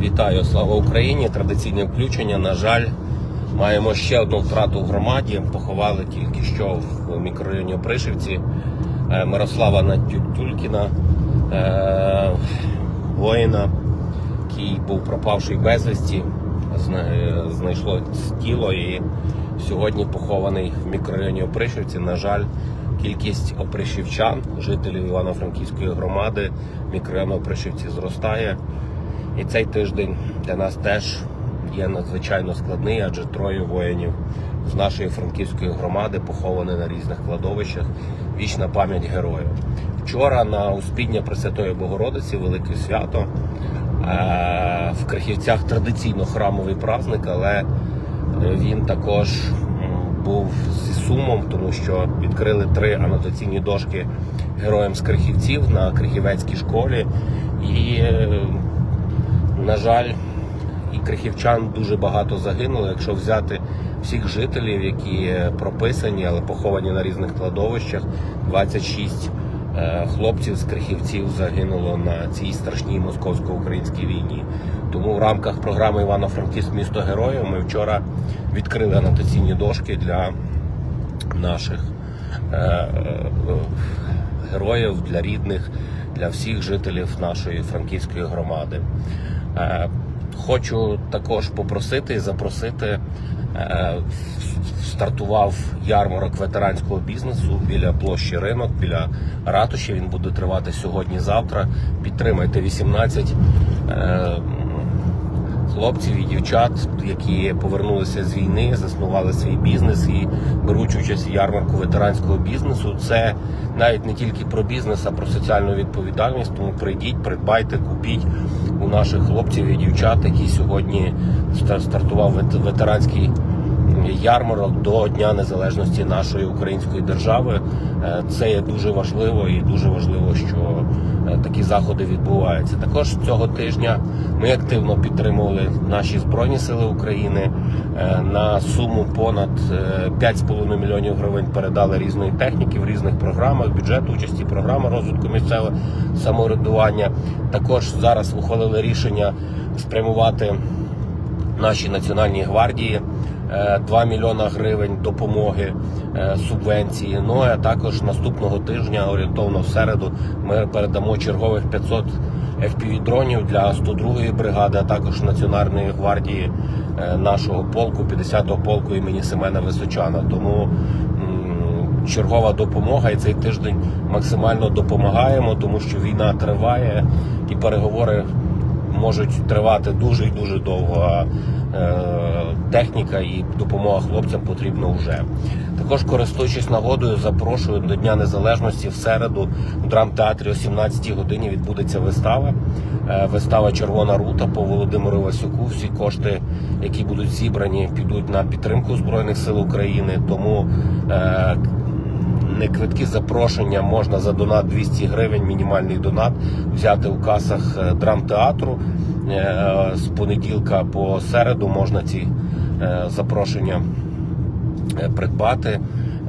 Вітаю, слава Україні! Традиційне включення. На жаль, маємо ще одну втрату в громаді. Поховали тільки що в мікрорайоні Опришівці е, Мирослава Натюлькіна, е, воїна, який був пропавший безвісті. Знайшло тіло і сьогодні похований в мікрорайоні Опришівці. На жаль, кількість опришівчан, жителів Івано-Франківської громади, мікрорайону Опришівці зростає. І цей тиждень для нас теж є надзвичайно складний, адже троє воїнів з нашої франківської громади поховані на різних кладовищах. Вічна пам'ять героїв. Вчора на Успіння Пресвятої Богородиці, велике свято. Е, В Крихівцях традиційно храмовий праздник, але він також був зі сумом, тому що відкрили три анотаційні дошки героям з Крихівців на Крихівецькій школі. І е, на жаль, і крихівчан дуже багато загинуло. Якщо взяти всіх жителів, які прописані, але поховані на різних кладовищах, 26 е, хлопців з крихівців загинуло на цій страшній московсько-українській війні. Тому в рамках програми Івано-Франківськ місто героїв ми вчора відкрили анотаційні дошки для наших е, е, героїв, для рідних, для всіх жителів нашої франківської громади. Е, Хочу також попросити і запросити. е, Стартував ярмарок ветеранського бізнесу біля площі ринок, біля ратуші. Він буде тривати сьогодні-завтра. Підтримайте 18 е, хлопців і дівчат, які повернулися з війни, заснували свій бізнес і беруть участь в ярмарку ветеранського бізнесу. Це навіть не тільки про бізнес, а про соціальну відповідальність. Тому прийдіть, придбайте, купіть у наших хлопців і дівчат, які сьогодні стартував вет- ветеранський ярмарок до Дня Незалежності нашої української держави. Е, Це є дуже важливо і дуже важливо, що е, такі заходи відбуваються. Також цього тижня ми активно підтримували наші збройні сили України Е, на суму понад е, 5,5 мільйонів гривень передали різної техніки в різних програмах, бюджет участі, програма розвитку місцевого самоврядування. Також зараз ухвалили рішення спрямувати нашій національній гвардії е, 2 мільйона гривень допомоги е, субвенції. Ну а також наступного тижня, орієнтовно в середу, ми передамо чергових 500 fpv дронів для 102-ї бригади, а також Національної гвардії е, нашого полку, 50-го полку імені Семена Височана. Тому чергова допомога і цей тиждень максимально допомагаємо, тому що війна триває і переговори можуть тривати дуже і дуже довго. Е, техніка і допомога хлопцям потрібна вже. Також користуючись нагодою, запрошую до Дня Незалежності в середу у драмтеатрі о 17 годині відбудеться вистава. Е, Вистава Червона рута по Володимиру Васюку. Всі кошти, які будуть зібрані, підуть на підтримку Збройних сил України. Тому е, не квитки запрошення можна за донат 200 гривень, мінімальний донат взяти у касах е, драмтеатру. Е, З понеділка по середу можна ці е, запрошення е, придбати.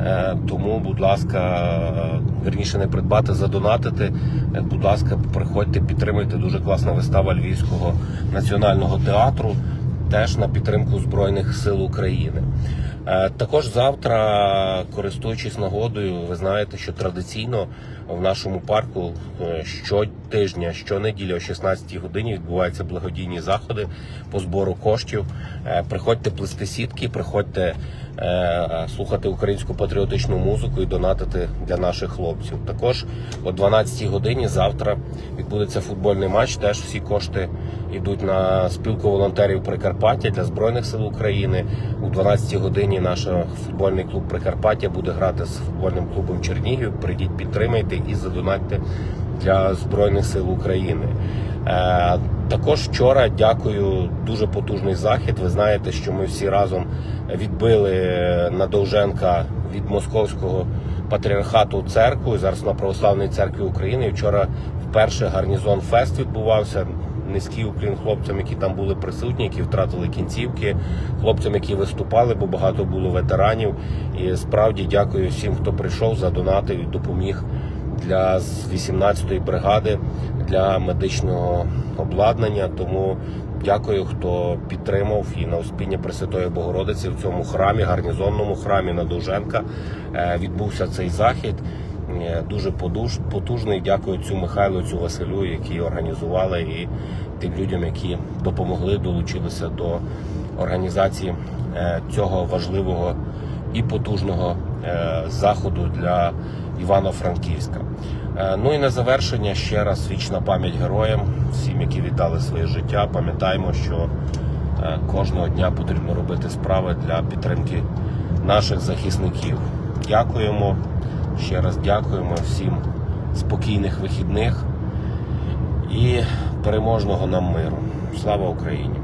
Е, Тому, будь ласка, е, верніше не придбати, задонатити. Е, Будь ласка, приходьте, підтримуйте. Дуже класна вистава Львівського національного театру, теж на підтримку Збройних сил України. Е, Також завтра, користуючись нагодою, ви знаєте, що традиційно в нашому парку е, щотижня, щонеділі о 16 годині відбуваються благодійні заходи по збору коштів. Е, Приходьте плести сітки, приходьте е, слухати українську патріотичну музику і донатити для наших хлопців. Також о 12 годині завтра відбудеться футбольний матч. Теж всі кошти йдуть на спілку волонтерів Прикарпаття для збройних сил України. У 12 годині наш футбольний клуб Прикарпаття буде грати з футбольним клубом Чернігів. Прийдіть, підтримайте і задонатьте для збройних сил України. Е, також вчора дякую дуже потужний захід. Ви знаєте, що ми всі разом відбили на Довженка від московського патріархату церкву зараз на православній церкві України. Вчора вперше гарнізон фест відбувався. Низький уклін хлопцям, які там були присутні, які втратили кінцівки, хлопцям, які виступали, бо багато було ветеранів. І справді дякую всім, хто прийшов, задонатив і допоміг для з 18-ї бригади для медичного обладнання. Тому дякую, хто підтримав і на Успіння Пресвятої Богородиці в цьому храмі, гарнізонному храмі на Довженка е, відбувся цей захід. Е, Дуже потужний. Дякую цю Михайлу, цю Василю, які організували, і тим людям, які допомогли, долучилися до організації е, цього важливого і потужного заходу для Івано-Франківська. Е, Ну і на завершення ще раз вічна пам'ять героям, всім, які віддали своє життя. Пам'ятаємо, що е, кожного дня потрібно робити справи для підтримки наших захисників. Дякуємо. Ще раз дякуємо всім спокійних вихідних і переможного нам миру. Слава Україні!